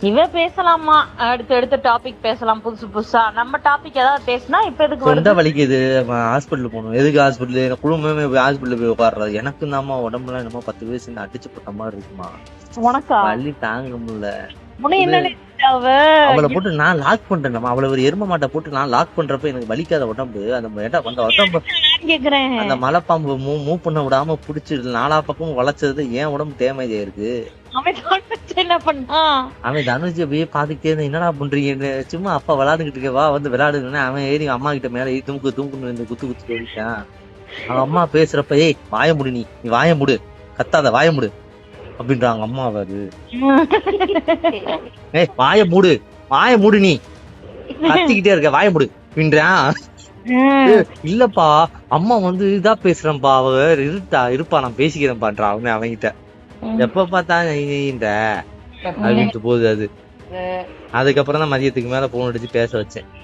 இவ பேசலாமா? அடுத்து அடுத்த டாபிக் பேசலாம் புதுசு புதுசா. நம்ம டாபிக் ஏதாவது பேசினா இப்ப எதுக்கு வருது? வலிக்குது ஹாஸ்பிட்டல் போகணும். எதுக்கு ஹாஸ்பிட்டல் குடும்பமே போய் ஹாஸ்பிட்டல் போய் உட்காடுறது எனக்கு தாம்மா உடம்புல என்னமோ பத்து வயசு அடிச்சு போட்ட மாதிரி இருக்குமா? உனக்கா? வலி தாங்க முடியல. உன்னை என்ன நினைச்சா அவ அவளை போட்டு நான் லாக் பண்றேன் அவளை ஒரு எரும மாட்டை போட்டு நான் லாக் பண்றப்ப எனக்கு வலிக்காத உடம்பு. அந்த அந்த உடம்பு? அந்த மலைப்பாம்பு மூவ் மூவ் பண்ண விடாம புடிச்சு நாலா பக்கமும் வளைச்சது ஏன் உடம்பு டேமேஜ் ஆயிருக்கு அவன் தனுஜ் அப்படியே பாத்துக்கிட்டே இருந்தா என்னடா பண்றீங்கன்னு சும்மா அப்பா விளையாண்டுகிட்டு இருக்க வா வந்து விளையாடுங்கன்னு அவன் ஏறி அம்மா கிட்ட மேல ஏறி இந்த குத்து குத்து சொல்லிட்டான் அவன் அம்மா பேசுறப்ப ஏய் வாய முடி நீ நீ வாய முடு கத்தாத வாய முடு. அப்படின்றாங்க அம்மா அது. ஏய் வாய மூடு. வாய மூடு நீ. கத்திக்கிட்டே இருக்க வாய மூடு. அப்படின்றான் இல்லப்பா அம்மா வந்து இதா பேசுறேன்ப்பா அவ இருட்டா இருப்பா நான் பேசிக்கிறேன்பான்றா அவன் அவன்கிட்ட. எப்ப பார்த்தா இந்த அப்படின்ட்டு போகுது அது. அதுக்கப்புறம் தான் மதியத்துக்கு மேல போன் அடிச்சு பேச வச்சேன்.